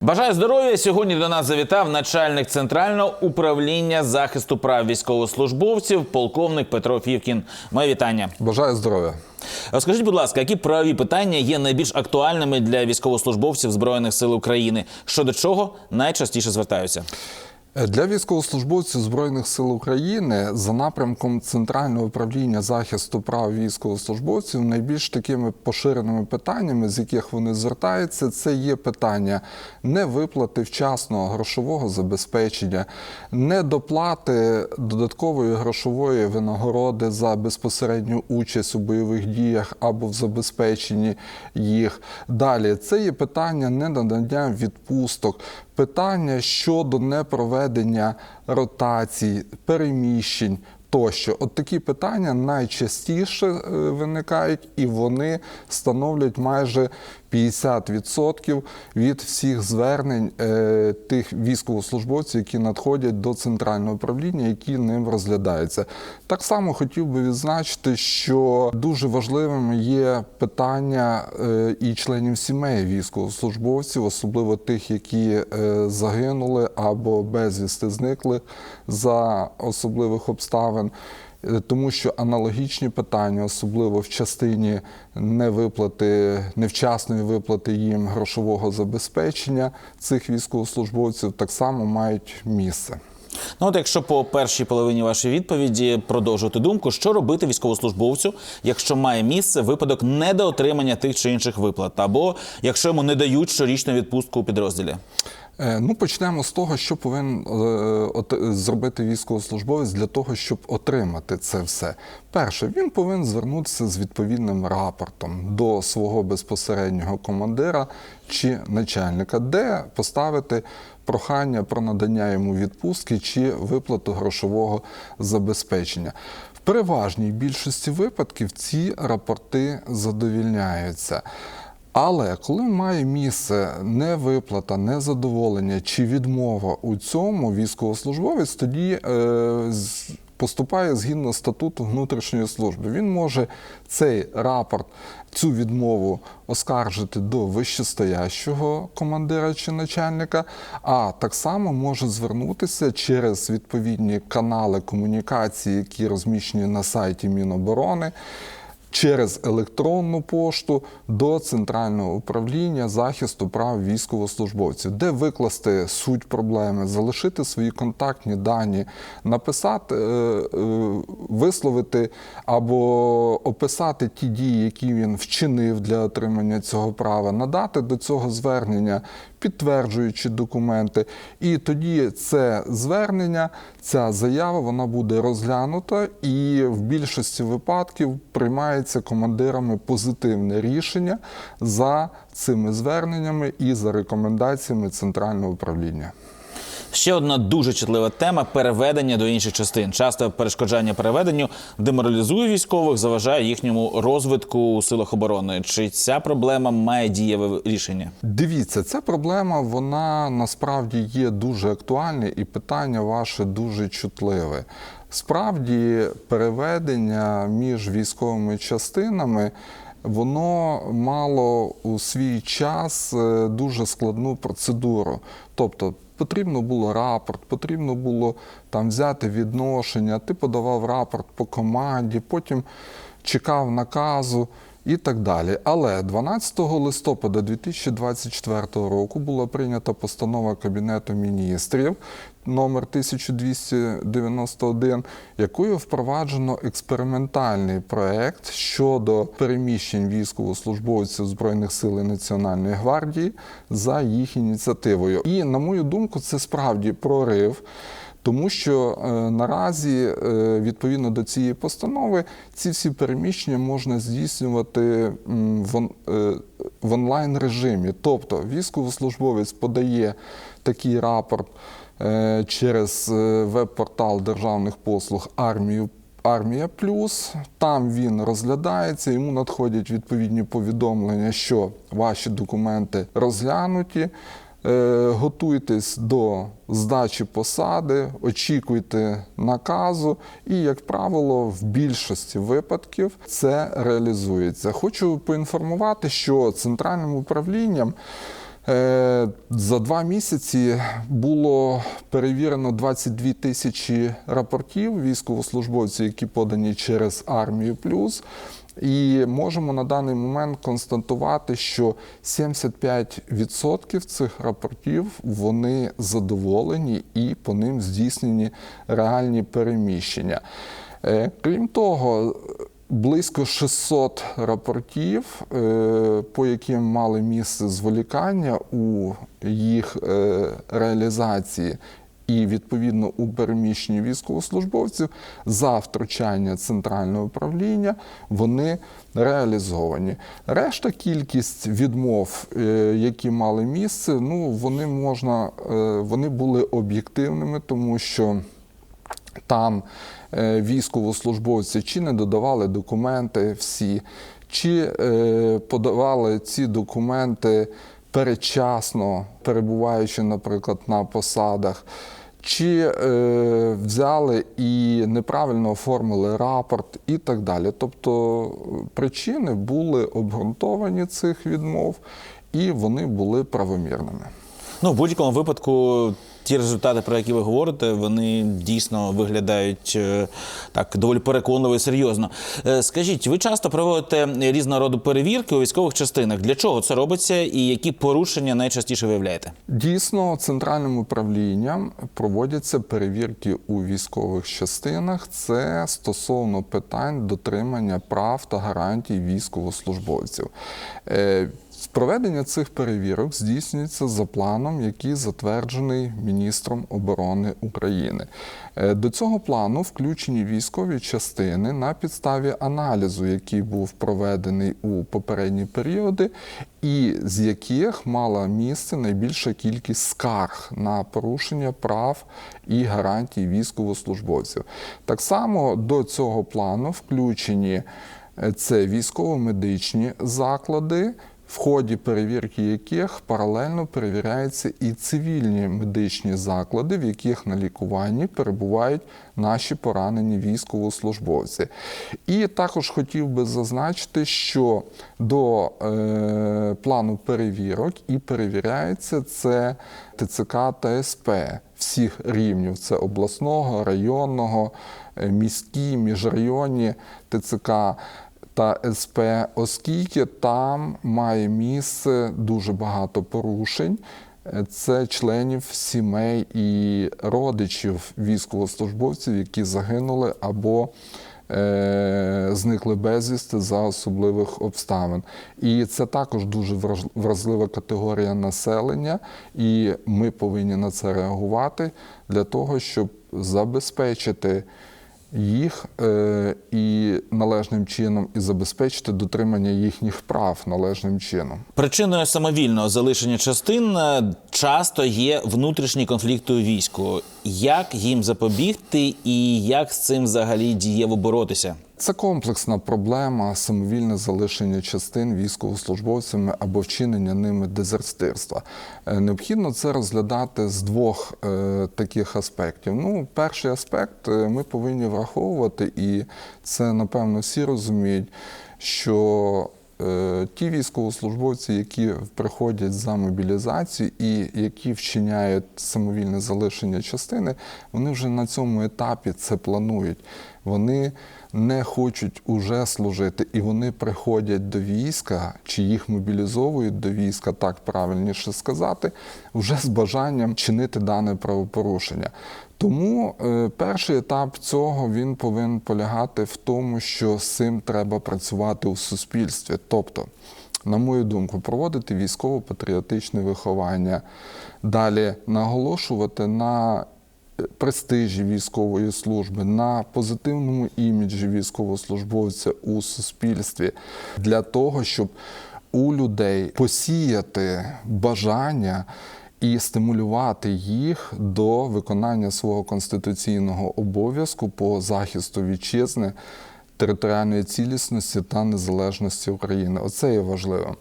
Бажаю здоров'я. Сьогодні до нас завітав начальник центрального управління захисту прав військовослужбовців, полковник Петро Фівкін. Моє вітання. Бажаю здоров'я. Скажіть, будь ласка, які правові питання є найбільш актуальними для військовослужбовців збройних сил України? Щодо чого найчастіше звертаються? Для військовослужбовців Збройних сил України за напрямком Центрального управління захисту прав військовослужбовців найбільш такими поширеними питаннями, з яких вони звертаються, це є питання невиплати вчасного грошового забезпечення, недоплати додаткової грошової винагороди за безпосередню участь у бойових діях або в забезпеченні їх. Далі це є питання ненадання відпусток, питання щодо непроведення ротацій, переміщень. Тощо, от такі питання найчастіше е, виникають, і вони становлять майже 50% від всіх звернень е, тих військовослужбовців, які надходять до центрального управління, які ним розглядаються. Так само хотів би відзначити, що дуже важливими є питання е, і членів сімей військовослужбовців, особливо тих, які е, загинули або безвісти зникли за особливих обставин. Е, Тому що аналогічні питання, особливо в частині невиплати, невчасної виплати їм грошового забезпечення цих військовослужбовців, так само мають місце. Ну, от якщо по першій половині вашої відповіді продовжувати думку, що робити військовослужбовцю, якщо має місце випадок недоотримання тих чи інших виплат, або якщо йому не дають щорічну відпустку у підрозділі? Е, Ну, почнемо з того, що повинен е, зробити військовослужбовець для того, щоб отримати це все. Перше, він повинен звернутися з відповідним рапортом до свого безпосереднього командира чи начальника, де поставити прохання про надання йому відпустки чи виплату грошового забезпечення. В переважній більшості випадків ці рапорти задовільняються. Але коли має місце невиплата, незадоволення чи відмова у цьому, військовослужбовець тоді е, поступає згідно статуту внутрішньої служби. Він може цей рапорт, цю відмову оскаржити до вищестоящого командира чи начальника, а так само може звернутися через відповідні канали комунікації, які розміщені на сайті Міноборони через електронну пошту до Центрального управління захисту прав військовослужбовців, де викласти суть проблеми, залишити свої контактні дані, написати, е, е, висловити або описати ті дії, які він вчинив для отримання цього права, надати до цього звернення підтверджуючи документи. І тоді це звернення, ця заява вона буде розглянута, і в більшості випадків приймається командирами позитивне рішення за цими зверненнями і за рекомендаціями центрального управління. Ще одна дуже чутлива тема переведення до інших частин. Часто перешкоджання переведенню деморалізує військових, заважає їхньому розвитку у силах оборони. Чи ця проблема має дієве рішення? Дивіться, ця проблема вона насправді є дуже актуальна, і питання ваше дуже чутливе. Справді, переведення між військовими частинами. Воно мало у свій час е, дуже складну процедуру. Тобто потрібно було рапорт, потрібно було там взяти відношення, ти подавав рапорт по команді, потім чекав наказу і так далі. Але 12 листопада 2024 року була прийнята постанова Кабінету міністрів номер 1291, якою впроваджено експериментальний проект щодо переміщень військовослужбовців Збройних сил і Національної гвардії за їх ініціативою. І на мою думку, це справді прорив. Тому що е, наразі, е, відповідно до цієї постанови, ці всі переміщення можна здійснювати е, в онлайн режимі. Тобто військовослужбовець подає такий рапорт через веб-портал державних послуг армію. Армія Плюс, там він розглядається, йому надходять відповідні повідомлення, що ваші документи розглянуті. Е, Готуйтесь до здачі посади, очікуйте наказу, і, як правило, в більшості випадків це реалізується. Хочу поінформувати, що центральним управлінням Е, За два місяці було перевірено 22 тисячі рапортів військовослужбовців, які подані через армію плюс. І можемо на даний момент констатувати, що 75% цих рапортів вони задоволені і по ним здійснені реальні переміщення. Е, Крім того, близько 600 рапортів, е, по яким мали місце зволікання у їх е, реалізації. І відповідно у переміщенні військовослужбовців за втручання центрального управління вони реалізовані. Решта кількість відмов, е, які мали місце, ну вони можна, е, вони були об'єктивними, тому що там е, військовослужбовці чи не додавали документи всі, чи подавали ці документи передчасно, перебуваючи, наприклад, на посадах. Чи е, взяли і неправильно оформили рапорт і так далі. Тобто причини були обґрунтовані цих відмов, і вони були правомірними. Ну, в будь-якому випадку, ті результати, про які ви говорите, вони дійсно виглядають е, так доволі переконливо і серйозно. Е, Скажіть, ви часто проводите різного роду перевірки у військових частинах. Для чого це робиться і які порушення найчастіше виявляєте? Дійсно, центральним управлінням проводяться перевірки у військових частинах. Це стосовно питань дотримання прав та гарантій військовослужбовців. Проведення цих перевірок здійснюється за планом, який затверджений міністром оборони України. Е, До цього плану включені військові частини на підставі аналізу, який був проведений у попередні періоди, і з яких мала місце найбільша кількість скарг на порушення прав і гарантій військовослужбовців. Так само до цього плану включені е, це військово-медичні заклади в ході перевірки яких паралельно перевіряються і цивільні медичні заклади, в яких на лікуванні перебувають наші поранені військовослужбовці. І також хотів би зазначити, що до е, плану перевірок і перевіряється це ТЦК та СП всіх рівнів: це обласного, районного, е, міські, міжрайонні ТЦК та СП, оскільки там має місце дуже багато порушень. Це членів сімей і родичів військовослужбовців, які загинули або е, зникли безвісти за особливих обставин. І це також дуже вразлива категорія населення, і ми повинні на це реагувати для того, щоб забезпечити їх е, і належним чином, і забезпечити дотримання їхніх прав належним чином. Причиною самовільного залишення частин е, часто є внутрішні конфлікти у війську. Як їм запобігти і як з цим взагалі дієво боротися? Це комплексна проблема самовільне залишення частин військовослужбовцями або вчинення ними дезертирства. Е, Необхідно це розглядати з двох е, таких аспектів. Ну, перший аспект е, ми повинні враховувати, і це напевно всі розуміють, що ті військовослужбовці, які приходять за мобілізацію і які вчиняють самовільне залишення частини, вони вже на цьому етапі це планують. Вони не хочуть уже служити, і вони приходять до війська, чи їх мобілізовують до війська, так правильніше сказати, вже з бажанням чинити дане правопорушення. Тому е, перший етап цього він повинен полягати в тому, що з цим треба працювати у суспільстві. Тобто, на мою думку, проводити військово-патріотичне виховання, далі наголошувати на престижі військової служби, на позитивному іміджі військовослужбовця у суспільстві для того, щоб у людей посіяти бажання і стимулювати їх до виконання свого конституційного обов'язку по захисту вітчизни територіальної цілісності та незалежності України. Оце є важливим.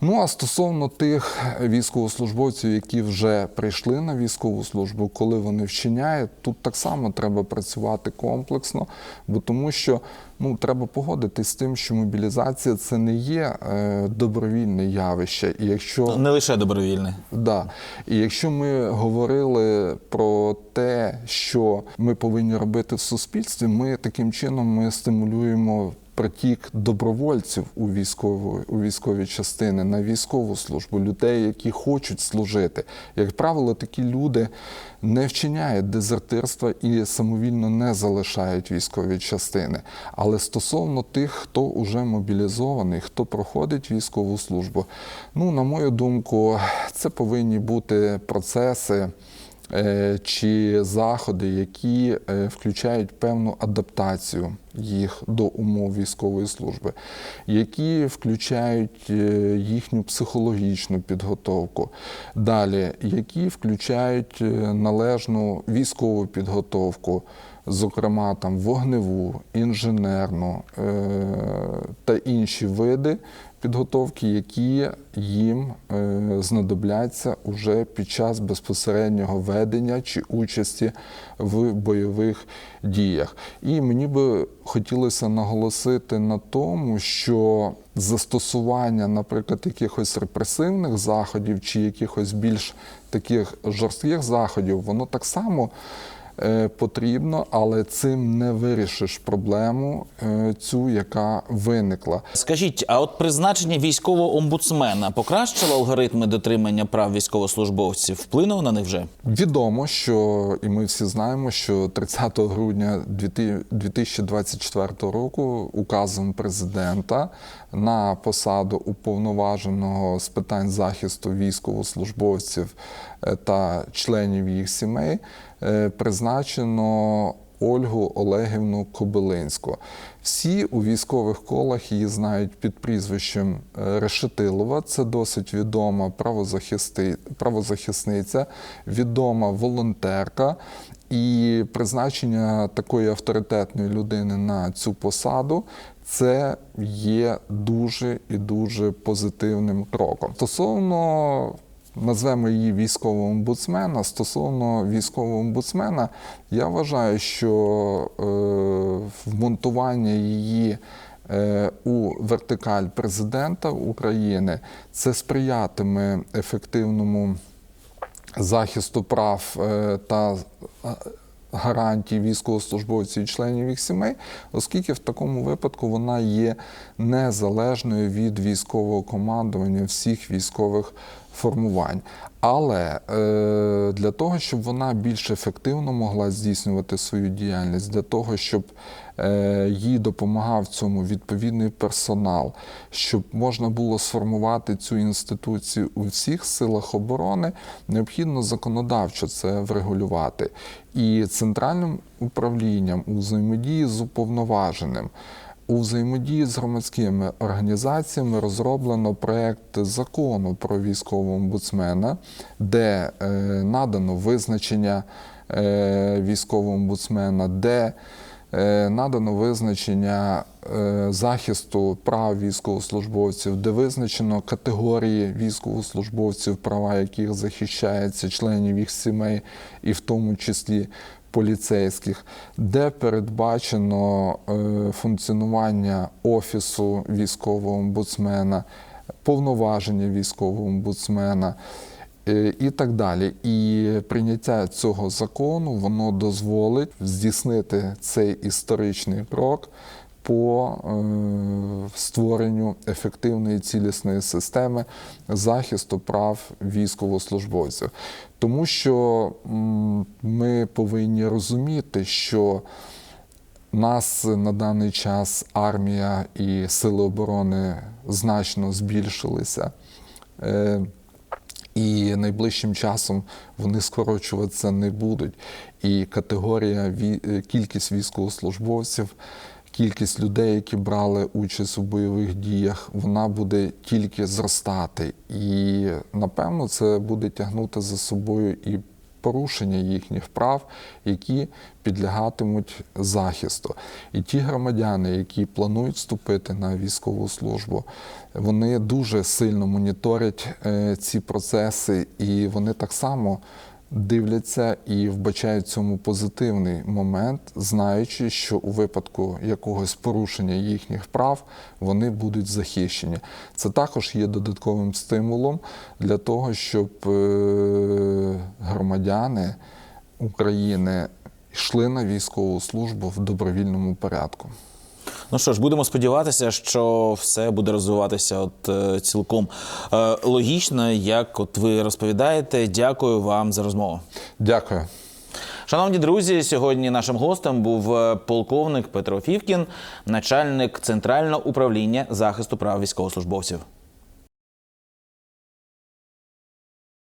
Ну а стосовно тих військовослужбовців, які вже прийшли на військову службу, коли вони вчиняють, тут так само треба працювати комплексно, бо тому що ну треба погодитись з тим, що мобілізація це не є е, добровільне явище. І якщо Не лише добровільне. Да. І якщо ми говорили про те, що ми повинні робити в суспільстві, ми таким чином ми стимулюємо притік добровольців у військову у військові частини на військову службу, людей, які хочуть служити. Як правило, такі люди не вчиняють дезертирства і самовільно не залишають військові частини. Але стосовно тих, хто вже мобілізований, хто проходить військову службу, ну на мою думку, це повинні бути процеси. е, Чи заходи, які е, включають певну адаптацію їх до умов військової служби, які включають е, їхню психологічну підготовку, далі, які включають е, належну військову підготовку, зокрема там вогневу, інженерну е, та інші види підготовки, які їм е, знадобляться уже під час безпосереднього ведення чи участі в бойових діях. І мені би хотілося наголосити на тому, що застосування, наприклад, якихось репресивних заходів чи якихось більш таких жорстких заходів, воно так само потрібно, але цим не вирішиш проблему е, цю, яка виникла. Скажіть, а от призначення військового омбудсмена покращило алгоритми дотримання прав військовослужбовців? Вплинуло на них вже? Відомо, що і ми всі знаємо, що 30 грудня 2024 року указом президента на посаду уповноваженого з питань захисту військовослужбовців е, та членів їх сімей е, призначено Ольгу Олегівну Кобилинську. Всі у військових колах її знають під прізвищем е, Решетилова. Це досить відома правозахисниця, відома волонтерка. І призначення такої авторитетної людини на цю посаду це є дуже і дуже позитивним кроком. Стосовно назвемо її військового омбудсмена. Стосовно військового омбудсмена, я вважаю, що е, вмонтування її е, у вертикаль президента України це сприятиме ефективному захисту прав е, та гарантій військовослужбовців і членів їх сімей, оскільки в такому випадку вона є незалежною від військового командування всіх військових формувань. Але е, для того, щоб вона більш ефективно могла здійснювати свою діяльність, для того, щоб е, їй допомагав цьому відповідний персонал, щоб можна було сформувати цю інституцію у всіх силах оборони, необхідно законодавчо це врегулювати. І центральним управлінням у взаємодії з уповноваженим. У взаємодії з громадськими організаціями розроблено проект закону про військового омбудсмена, де е, надано визначення е, військового омбудсмена, де е, надано визначення захисту прав військовослужбовців, де визначено категорії військовослужбовців, права яких захищаються членів їх сімей, і в тому числі поліцейських, де передбачено е, функціонування офісу військового омбудсмена, повноваження військового омбудсмена. е, І так далі. І прийняття цього закону воно дозволить здійснити цей історичний крок по е, створенню ефективної цілісної системи захисту прав військовослужбовців. Тому що ми повинні розуміти, що нас на даний час армія і сили оборони значно збільшилися. Е, і найближчим часом вони скорочуватися не будуть. І категорія кількість військовослужбовців, кількість людей, які брали участь у бойових діях, вона буде тільки зростати. І напевно це буде тягнути за собою і порушення їхніх прав, які підлягатимуть захисту. І ті громадяни, які планують вступити на військову службу, вони дуже сильно моніторять е, ці процеси, і вони так само дивляться і вбачають цьому позитивний момент, знаючи, що у випадку якогось порушення їхніх прав вони будуть захищені. Це також є додатковим стимулом для того, щоб е, громадяни України йшли на військову службу в добровільному порядку. Ну що ж, будемо сподіватися, що все буде розвиватися от е, цілком е, логічно, як от ви розповідаєте. Дякую вам за розмову. Дякую. Шановні друзі, сьогодні нашим гостем був е, полковник Петро Фівкін, начальник центрального управління захисту прав військовослужбовців.